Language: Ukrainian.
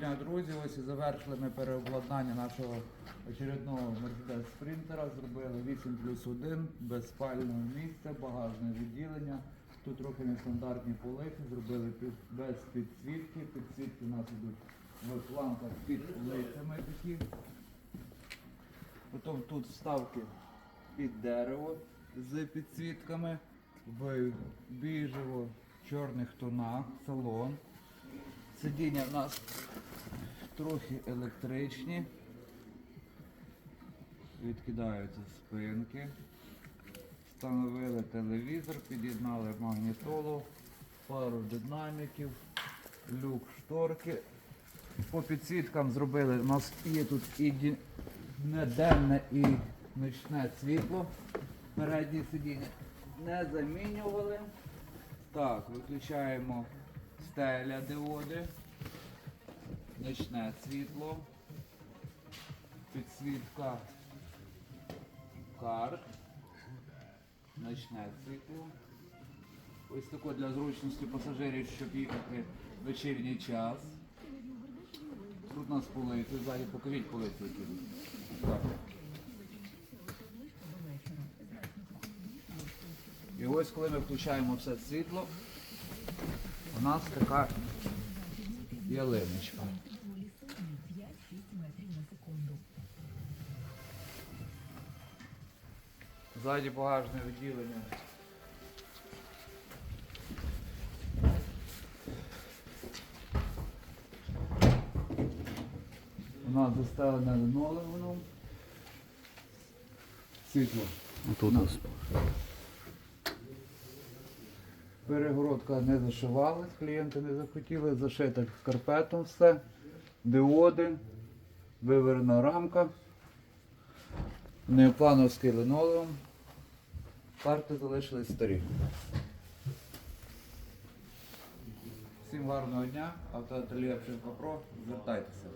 дня, друзі. Ось і завершили ми переобладнання нашого очередного Mercedes Спринтера. Зробили 8 плюс 1, без спального місця, багажне відділення. Тут трохи нестандартні полиці, зробили під, без підсвітки. Підсвітки у нас йдуть в планках під полицями такі. Потім тут вставки під дерево з підсвітками в біжево чорних тонах, салон. Сидіння в нас трохи електричні. Відкидаються спинки. Встановили телевізор, під'єднали магнітолу, пару динаміків, люк шторки. По підсвіткам зробили, у нас є тут і ді- не денне і нічне світло. Переднє сидіння не замінювали. Так, виключаємо стеля диоди, нічне світло, підсвітка карт, нічне світло. Ось таке для зручності пасажирів, щоб їхати в вечірній час. Тут нас полиці, ззаді покажіть полиці які. І ось коли ми включаємо все світло, у нас така ялиночка. Ззаді багажне відділення. У нас застелене линолеумом. Світло. Тут ось. Перегородка не зашивалась, клієнти не захотіли, зашита карпетом все, диоди, виверена рамка, неоплановський линолеум, карти залишились старі. Всім гарного дня, автоательє Пшенко Про, звертайтеся.